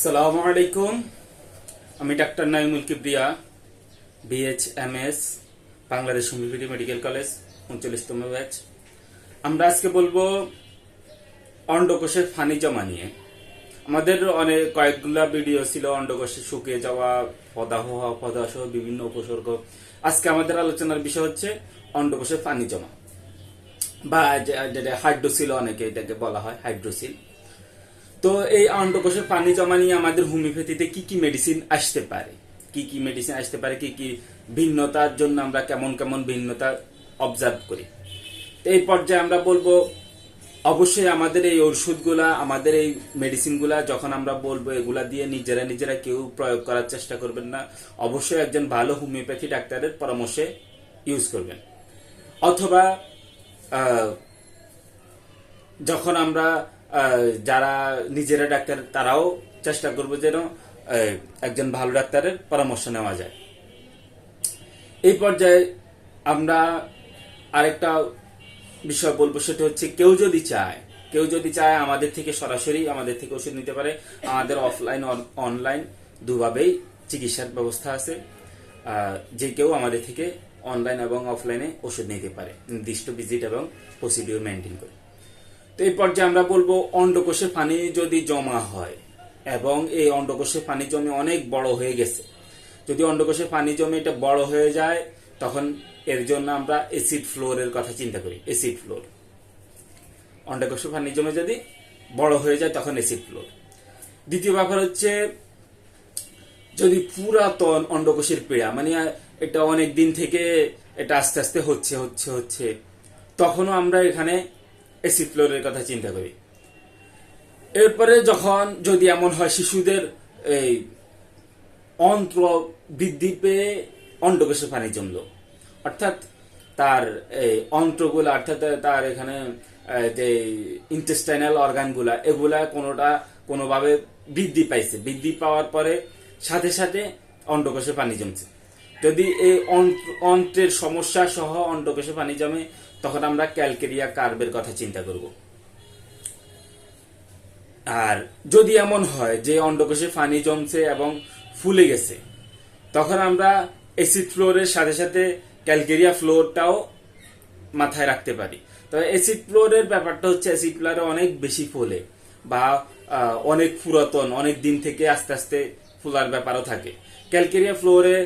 সালামু আলাইকুম। আমি doctor Naimul Kibria BH M S Bangladesh homoeopathy medical college উনচল্লিশতম batch আমরা আজকে বলব অন্ডকোষের ফানি জমা নিয়ে। আমাদের অনেক কয়েকগুলা ভিডিও ছিল অন্ডকোষে শুকিয়ে যাওয়া, পদাহ হওয়া সহ বিভিন্ন উপসর্গ। আজকে আমাদের আলোচনার বিষয় হচ্ছে অন্ডকোষের পানি জমা। বা যেটা হাইড্রোসিল অনেকে এটাকে বলা হয় হাইড্রোসিল তো এই অন্ডকোষের পানি জমা নিয়ে আমাদের হোমিওপ্যাথিতে কি কি মেডিসিন আসতে পারে? কি কি মেডিসিন আসতে পারে? কি কি ভিন্নতার জন্য আমরা কেমন কেমন ভিন্নতা অবজার্ভ করি? তো এই পর্যায়ে আমরা বলব, অবশ্যই আমাদের এই ওষুধগুলা আমাদের এই মেডিসিনগুলা যখন আমরা বলব এগুলা দিয়ে নিজেরা নিজেরা কেউ প্রয়োগ করার চেষ্টা করবেন না। অবশ্যই একজন ভালো হোমিওপ্যাথি ডাক্তারের পরামর্শে ইউজ করবেন। অথবা যখন আমরা যারা নিজেরা ডাক্তার, তারাও চেষ্টা করব যেন একজন ভালো ডাক্তারের পরামর্শ নেওয়া যায়। এই পর্যায়ে আমরা আরেকটা বিষয় বলব, সেটা হচ্ছে কেউ যদি চায়, কেউ যদি চায় আমাদের থেকে সরাসরি আমাদের থেকে ওষুধ নিতে পারে। আমাদের অফলাইন অনলাইন দুভাবেই চিকিৎসার ব্যবস্থা আছে। যে কেউ আমাদের থেকে অনলাইন এবং অফলাইনে ওষুধ নিতে পারে। নির্দিষ্ট ভিজিট এবং প্রসিডিওর মেনটেন করে। এই পর্যায়ে আমরা বলব অন্ডকোষে পানি যদি জমা হয়, এবং এই অন্ডকোষে পানি জমে অনেক বড় হয়ে গেছে। যদি অন্ডকোষে পানি জমে এটা বড় হয়ে যায়, তখন এর জন্য আমরা এসিড ফ্লোরের কথা চিন্তা করি এসিড ফ্লোর অন্ডকোষের পানি জমে যদি বড় হয়ে যায়, তখন এসিড ফ্লোর দ্বিতীয় ব্যাপার হচ্ছে, যদি পুরাতন অন্ডকোষের পীড়া মানে এটা অনেক দিন থেকে এটা আস্তে আস্তে হচ্ছে হচ্ছে হচ্ছে, তখনও আমরা এখানে এসিড ফ্লোরের কথা চিন্তা করি। এরপরে যখন যদি এমন হয়, শিশুদের এই অন্ত্র বৃদ্ধি পেয়ে অন্ডকোষে পানি জমলো। অর্থাৎ তার এই অন্ত্রগুলো, অর্থাৎ তার এখানে যে ইন্টেস্টাইনাল অর্গানগুলা এগুলা কোনোটা কোনোভাবে বৃদ্ধি পাইছে। বৃদ্ধি পাওয়ার পরে সাথে সাথে অন্ডকোষে পানি জমছে। যদি এই অন্ত্র- অন্ত্রের সমস্যা সহ অন্ডকোষে পানি জমে তখন আমরা ক্যালকেরিয়া কার্বের কথা চিন্তা করব। আর যদি এমন হয় যে অন্ডকোষে পানি জমছে এবং ফুলে গেছে, তখন আমরা অ্যাসিড ফ্লোরের সাথে সাথে ক্যালকেরিয়া ফ্লোরটাও মাথায় রাখতে পারি। তবে অ্যাসিড ফ্লোরের ব্যাপারটা হচ্ছে অ্যাসিড ফ্লোরে অনেক বেশি ফোলে বা অনেক পুরাতন, অনেক দিন থেকে আস্তে আস্তে ফোলার ব্যাপারও থাকে। ক্যালকেরিয়া ফ্লোরে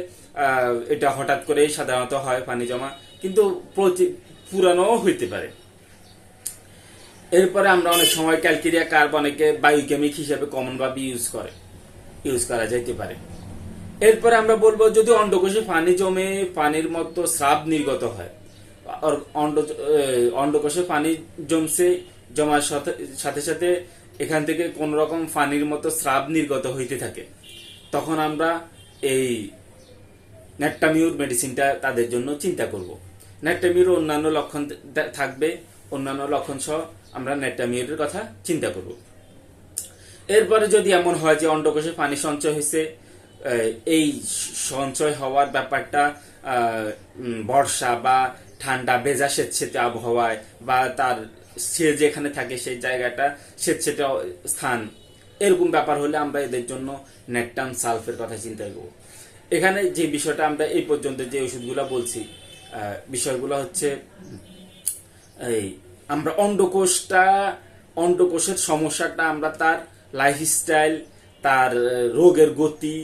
এটা হঠাৎ করেই সাধারণত হয় পানি জমা। কিন্তু পুরানোও হইতে পারে। এরপরে আমরা অনেক সময় ক্যালকেরিয়া কার্ব অনেকে বায়োকেমিক হিসেবে কমন ভাবে ইউজ করে, ইউজ করা যাইতে পারে। এরপরে আমরা বলব যদি অন্ডকোষে পানি জমে পানির মতো স্রাব নির্গত হয় অন্ড অন্ডকোষে পানি জমছে, জমার সাথে সাথে সাথে এখান থেকে কোন রকম পানির মতো স্রাব নির্গত হইতে থাকে, তখন আমরা এই ন্যাট্টামিউর মেডিসিনটা তাদের জন্য চিন্তা করব। ন্যাট্টামিউর অন্যান্য লক্ষণ থাকবে। অন্যান্য লক্ষণ সহ আমরা ন্যাট্টামিউরের কথা চিন্তা করব। এরপরে যদি এমন হয় যে অন্ডকোষে পানি সঞ্চয় হয়েছে এই সঞ্চয় হওয়ার ব্যাপারটা বর্ষা বা ঠান্ডা ভেজা স্বেচ্ছেতে আবহাওয়ায় বা তার সে যেখানে থাকে সেই জায়গাটা স্বেচ্ছেতে স্থান, এরকম ব্যাপার হলে আমরা এদের জন্য নেকটাম সালফের কথা চিন্তা করব। এখানে যে বিষয়টা আমরা এই পর্যন্ত যে ওষুধগুলো বলছি বিষয়গুলো হচ্ছে, এই আমরা অন্ডকোষটা, অন্ডকোষের সমস্যাটা আমরা তার লাইফস্টাইল তার রোগের গতি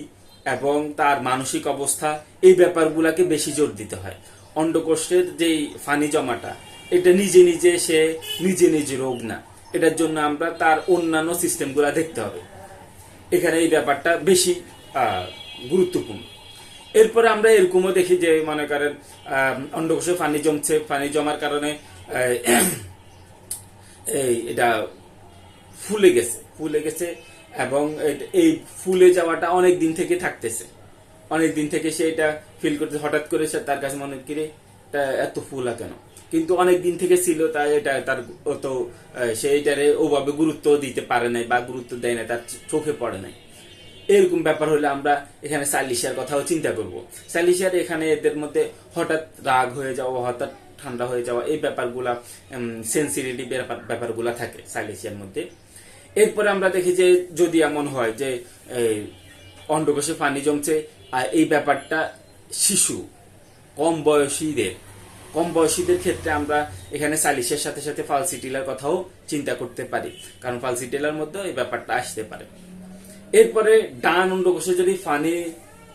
এবং তার মানসিক অবস্থা, এই ব্যাপারগুলোকে বেশি জোর দিতে হয়। অন্ডকোষের যেই ফানি জমাটা, এটা নিজে নিজে সে নিজে নিজে রোগ না। এটার জন্য আমরা তার অন্যান্য সিস্টেমগুলো দেখতে হবে। এখানে এই ব্যাপারটা বেশি গুরুত্বপূর্ণ। এরপরে আমরা এরকমও দেখি যে মনে করেন অন্ডকোষে পানি জমছে, পানি জমার কারণে এই, এটা ফুলে গেছে ফুলে গেছে এবং এই ফুলে যাওয়াটা অনেক দিন থেকে থাকতেছে। অনেক দিন থেকে সে এটা ফিল করতে হঠাৎ করে সে তার কাছে মনে কিরে এত ফুলা কেন? কিন্তু অনেক দিন থেকে ছিল, তাই এটা তার অত সে এটারে ওভাবে গুরুত্ব দিতে পারে নাই বা গুরুত্ব দেয় না তার চোখে পড়ে নাই। এরকম ব্যাপার হলে আমরা এখানে সালিশিয়ার কথাও চিন্তা করব। সালিশিয়ার এখানে এদের মধ্যে হঠাৎ রাগ হয়ে যাওয়া, হঠাৎ ঠান্ডা হয়ে যাওয়া, এই ব্যাপারগুলা সেন্সিটিভ ব্যাপারগুলা থাকে সাইলেসিয়ার মধ্যে। এরপরে আমরা দেখি যে যদি এমন হয় যে অন্ডকোষে পানি জমছে, আর এই ব্যাপারটা শিশু, কম বয়সীদের কম বয়সীদের ক্ষেত্রে আমরা এখানে সালিশের সাথে সাথে ফালসিটিলার কথাও চিন্তা করতে পারি। কারণ ফালসিটিলার মধ্যে এই ব্যাপারটা আসতে পারে। এরপরে ডান অন্ডকোষে যদি পানি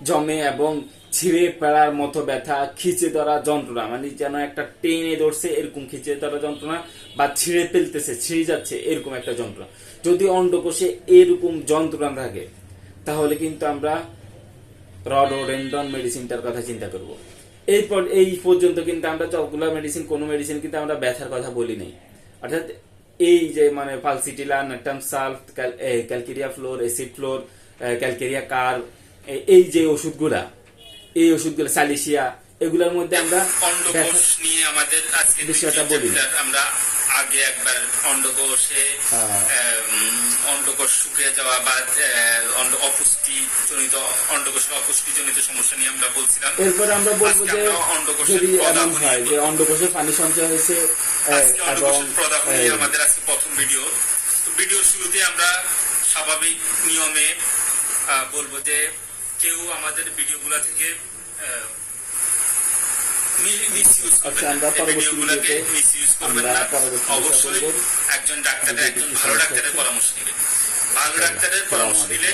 জমে এবং ছিঁড়ে পেড়ার মতো ব্যথা, খিচে ধরা যন্ত্রণা মানে যেন একটা টেনে ধরছে এরকম খিচে ধরা যন্ত্রণা বা ছিঁড়ে ফেলতেছে, ছিঁড়ে যাচ্ছে এরকম একটা যন্ত্রণা। যদি অন্ডকোষে এরকম যন্ত্রণা থাকে, তাহলে কিন্তু আমরা রডোডেন্ডন মেডিসিনটার কথা চিন্তা করব। এরপর এই পর্যন্ত কিন্তু আমরা সবগুলো মেডিসিন কোনো মেডিসিন কিন্তু আমরা ব্যথার কথা বলি নাই। অর্থাৎ এই যে মানে ফালসিটিলা sulph calcarea fluor acid fluor calcarea কার এই যে ওষুধগুলা, এই ওষুধগুলো সালিসিয়া এগুলোর মধ্যে আমরা অন্ডকোষ নিয়ে আমাদের আজকে বিষয়টা বলি। আমরা আগে একবার অন্ডকোষে হ্যাঁ। অন্ডকোষ শুকিয়ে যাওয়া বা অপুষ্টি জনিত অপুষ্টি জনিত সমস্যা নিয়ে আমরা বলছিলাম এরপর আমরা বলব যে অন্ডকোষের যদি এমন হয় যে অন্ডকোষে পানি সঞ্চয় হয়েছে এবং আমাদের আজকে প্রথম ভিডিও তো ভিডিওর শুরুতে আমরা স্বাভাবিক নিয়মে বলব যে কেউ আমাদের ভিডিওগুলো থেকে আচ্ছা, আমরা পরবর্তী ভিডিওতে আমরা পরবর্তী অবশ্যই একজন ডাক্তারের একজন ভালো ডাক্তারের পরামর্শ নেবেন ভালো ডাক্তারের পরামর্শ নিলে